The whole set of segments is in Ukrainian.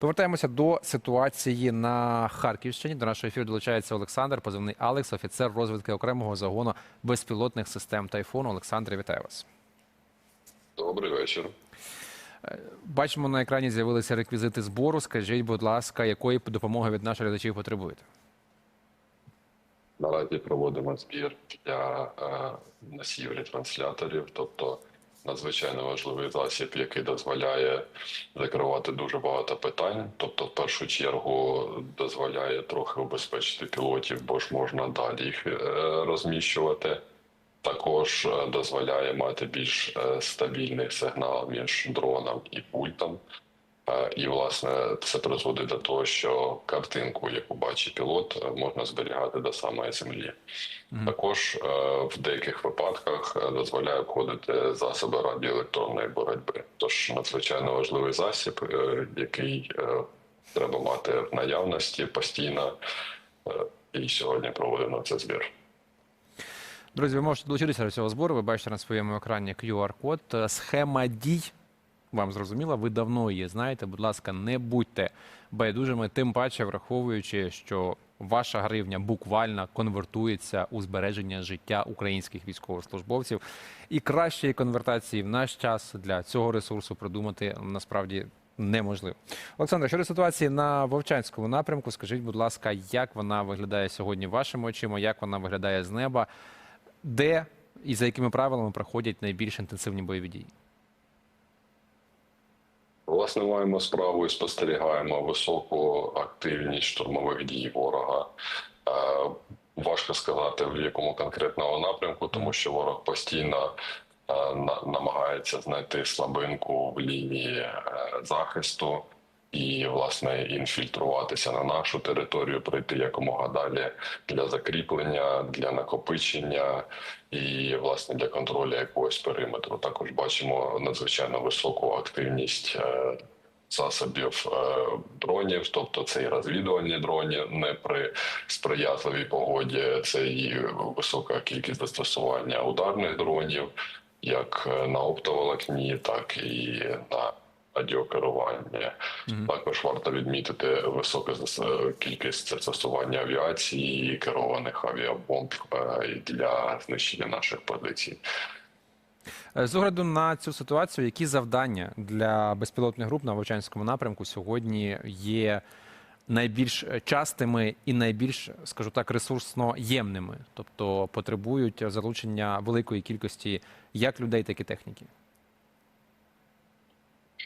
Повертаємося до ситуації на Харківщині. До нашого ефіру долучається Олександр, позивний Алекс, офіцер розвідки окремого загону безпілотних систем Тайфун. Олександр, вітаю вас. Добрий вечір. Бачимо на екрані з'явилися реквізити збору. Скажіть, будь ласка, якої допомоги від наших глядачів потребуєте? Наразі проводимо збір для е, носіїв ретрансляторів, тобто надзвичайно важливий засіб, який дозволяє закривати дуже багато питань. Тобто, в першу чергу, дозволяє трохи убезпечити пілотів, бо ж можна далі їх е, розміщувати. Також е, дозволяє мати більш е, стабільний сигнал між дроном і пультом. І, власне, це призводить до того, що картинку, яку бачить пілот, е, можна зберігати до самої землі. Також е, в деяких випадках е, дозволяє обходити засоби радіоелектронної боротьби. Тож надзвичайно важливий засіб, який треба мати в наявності постійно. І сьогодні проводимо цей збір. Друзі, ви можете долучитися до цього збору. Ви бачите на своєму екрані QR-код. Схема дій вам зрозуміла. Ви давно її знаєте. Будь ласка, не будьте байдужими, тим паче враховуючи, що ваша гривня буквально конвертується у збереження життя українських військовослужбовців. І кращої конвертації в наш час для цього ресурсу придумати насправді неможливо. Олександр, щодо ситуації на Вовчанському напрямку, скажіть, будь ласка, як вона виглядає сьогодні вашими очима, як вона виглядає з неба, де і за якими правилами проходять найбільш інтенсивні бойові дії? Власне, маємо справу і спостерігаємо високу активність штурмових дій ворога. Е, Важко сказати, в якому конкретному напрямку, тому що ворог постійно е, на- намагається знайти слабинку в лінії е, захисту і, власне, інфільтруватися на нашу територію, пройти якомога далі для закріплення, для накопичення і, власне, для контролю якогось периметру. Також бачимо надзвичайно високу активність. е, Засобів е, дронів, тобто це і розвідувальні дрони не при сприятливій погоді, це і висока кількість застосування ударних дронів, як е, на оптоволокні, так і на радіокерування. Також варто відмітити високу кількість застосування авіації, керованих авіабомб е, для знищення наших позицій. Е, З огляду на цю ситуацію, які завдання для безпілотних груп на Вовчанському напрямку сьогодні є найбільш частими і найбільш, скажу так, ресурсно ємними, тобто потребують залучення великої кількості як людей, так і техніки.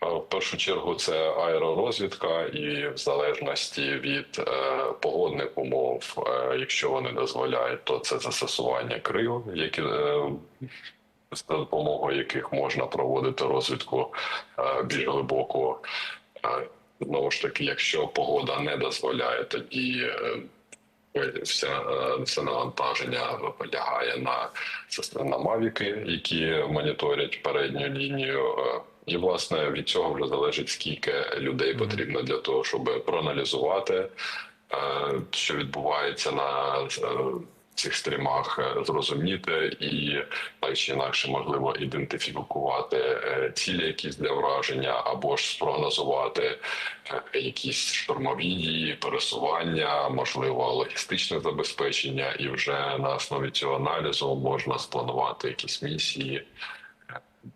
Е, В першу чергу це аеророзвідка, і в залежності від е, погодних умов, е, якщо вони дозволяють, то це застосування крил, які е, з допомогою яких можна проводити розвідку е, більш глибоко. Е, Знову ж таки, якщо погода не дозволяє, тоді е, вся е, все навантаження полягає на на мавіки, які моніторять передню лінію. е, І власне від цього вже залежить скільки людей потрібно для того, щоб проаналізувати, е, що відбувається на е, цих стрімах, е, зрозуміти і так чи інакше можливо ідентифікувати е, цілі, якісь для враження, або ж спрогнозувати е, якісь штурмові дії, пересування, можливо, логістичне забезпечення, і вже на основі цього аналізу можна спланувати якісь місії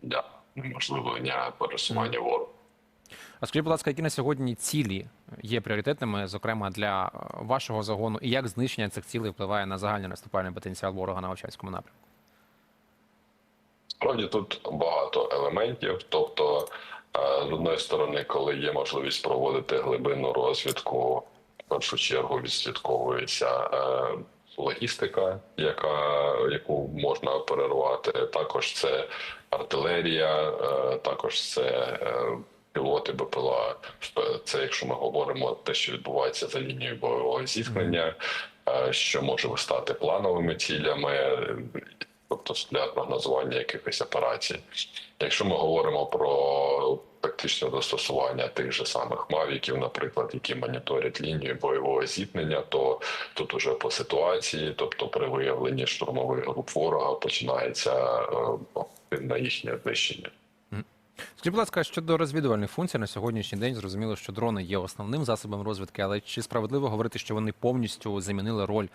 для можливення пересування ворога. А скажіть, будь ласка, які на сьогодні цілі є пріоритетними, зокрема для е, вашого загону, і як знищення цих цілей впливає на загальний наступальний потенціал ворога на Вовчанському напрямку? Справді тут багато елементів. Тобто, е, з одної сторони, коли є можливість проводити глибинну розвідку, в першу чергу відслідковується е, логістика, яка яку можна оперувати. Також це артилерія, також це пілоти БПЛА. Це якщо ми говоримо те, що відбувається за лінією бойового зіткнення, е, що може стати плановими цілями тобто для прогнозування якихось операцій. Якщо ми говоримо про тактичне застосування тих же самих мавіків, наприклад, які моніторять лінію бойового зіткнення, то тут уже по ситуації, тобто при виявленні штурмових груп ворога, починається е, на їхнє знищення. Скажіть, будь ласка, щодо розвідувальних функцій на сьогоднішній день зрозуміло, що дрони є основним засобом розвідки, але чи справедливо говорити, що вони повністю замінили роль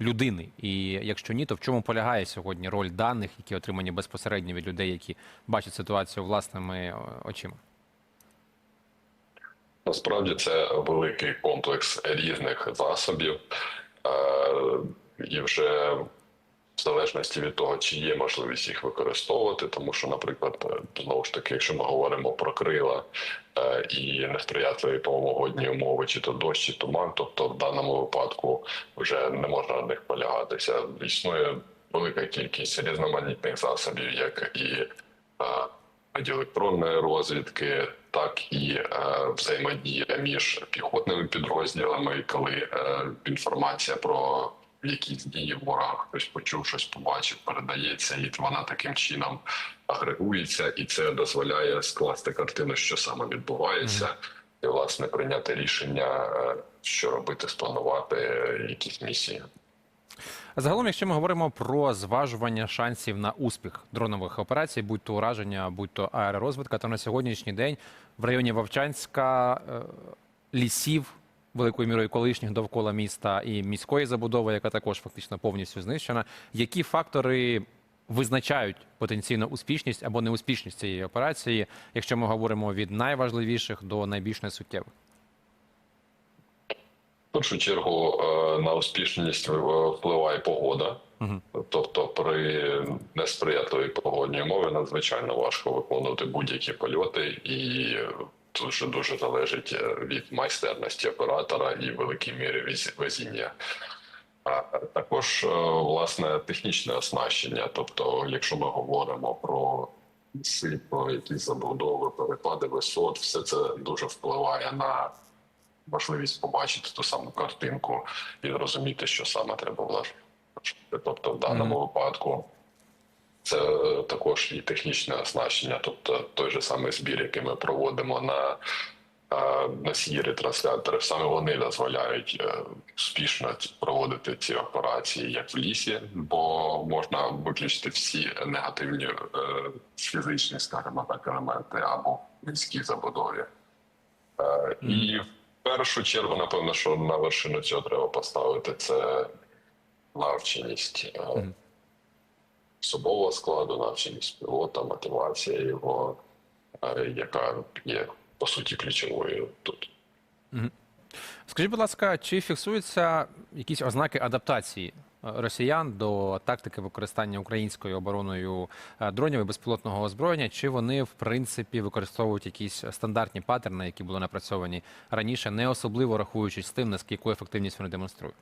людини? І якщо ні, то в чому полягає сьогодні роль даних, які отримані безпосередньо від людей, які бачать ситуацію власними е, очима? Насправді це великий комплекс різних засобів, е, і вже в залежності від того, чи є можливість їх використовувати, тому що, наприклад, е, знову ж таки, якщо ми говоримо про крила е, і несприятливі погодні умови, чи то дощ, чи туман, тобто в даному випадку вже не можна на них полягатися. Існує велика кількість різноманітних засобів, як і е, радіоелектронної розвідки, так і е, взаємодія між піхотними підрозділами, коли е, інформація про якісь дії ворога хтось почув, щось побачив, передається, і вона таким чином агрегується, і це дозволяє скласти картину, що саме відбувається, і власне прийняти рішення, е, що робити, спланувати е, якісь місії. Загалом, якщо ми говоримо про зважування шансів на успіх дронових операцій, будь то ураження, будь то аеророзвідка, то на сьогоднішній день в районі Вовчанська е, лісів великою мірою колишніх довкола міста і міської забудови, яка також фактично повністю знищена. Які фактори визначають потенційну успішність або неуспішність цієї операції, якщо ми говоримо від найважливіших до найбільш несуттєвих? В першу чергу е, на успішність впливає погода. Тобто при несприятливій погодній умові надзвичайно важко виконувати будь-які польоти, і дуже дуже залежить е, від майстерності оператора і в великій мірі везіння. А також е, власне технічне оснащення. Тобто, якщо ми говоримо про ліси, про якісь забудови, перепади висот, все це дуже впливає на можливість побачити ту саму картинку і зрозуміти, що саме треба влажити. Тобто, в даному випадку це також і технічне оснащення, тобто той же самий збір, який ми проводимо на носії ретранслятори, саме вони дозволяють е, успішно проводити ці операції як в лісі, бо можна виключити всі негативні е, фізичні, скажімо так, елементи або в міській забудові. Е, І в першу чергу, напевно, що на вершину цього треба поставити це навченість особового складу, навченість пілота, мотивація його, е, яка є по суті ключовою тут. Скажіть, будь ласка, чи фіксуються якісь ознаки адаптації е, росіян до тактики використання українською обороною е, дронів і безпілотного озброєння? Чи вони в принципі використовують якісь стандартні паттерни, які були напрацьовані раніше, не особливо рахуючись з тим, наскільки ефективність вони демонструють?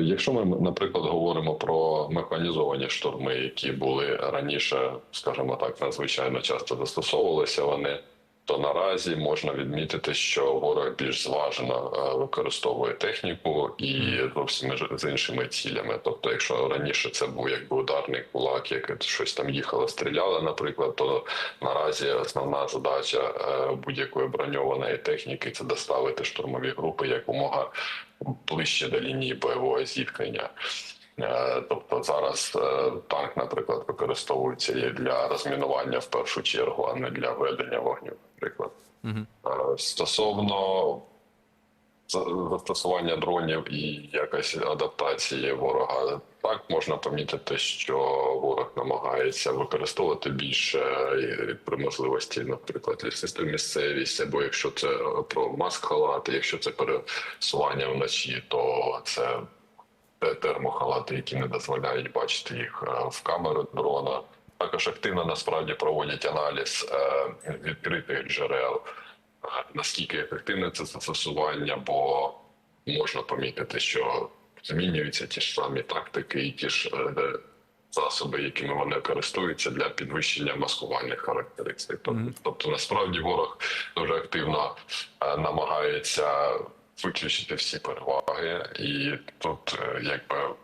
Якщо ми, наприклад, говоримо про механізовані штурми, які були раніше, скажімо так, надзвичайно часто застосовувалися вони, то наразі можна відмітити, що ворог більш зважено е, використовує техніку і зовсім з іншими цілями. Тобто, якщо раніше це був якби ударний кулак, як щось там їхало, стріляло, наприклад, то наразі основна задача е, будь-якої броньованої техніки це доставити штурмові групи якомога ближче до лінії бойового зіткнення. Е, Тобто зараз е, танк, наприклад, використовується для розмінування в першу чергу, а не для ведення вогню, наприклад. Е, Стосовно застосування дронів і якась адаптації ворога, так можна помітити, що ворог намагається використовувати більше при можливості, наприклад, лісисту місцевість, або якщо це про маск-халати, якщо це пересування вночі, то це термохалати, які не дозволяють бачити їх е, в камеру дрона. Також активно насправді проводять аналіз е, відкритих джерел, е, наскільки ефективне це застосування, бо можна помітити, що змінюються ті ж самі тактики і ті ж засоби, якими вони користуються для підвищення маскувальних характеристик. Тобто, насправді ворог дуже активно намагається виключити всі переваги, і тут е, якби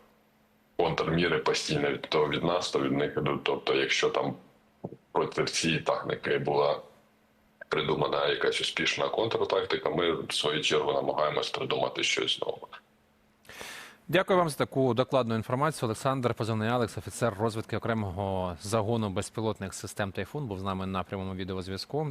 контрміри постійно від то від нас, то від них ідуть. Тобто, якщо там проти цієї техніки була придумана якась успішна контртактика, ми в свою чергу намагаємось придумати щось нове. Дякую вам за таку докладну інформацію. Олександр Позивний Алекс, офіцер розвідки окремого загону безпілотних систем Тайфун, був з нами на прямому відеозв'язку.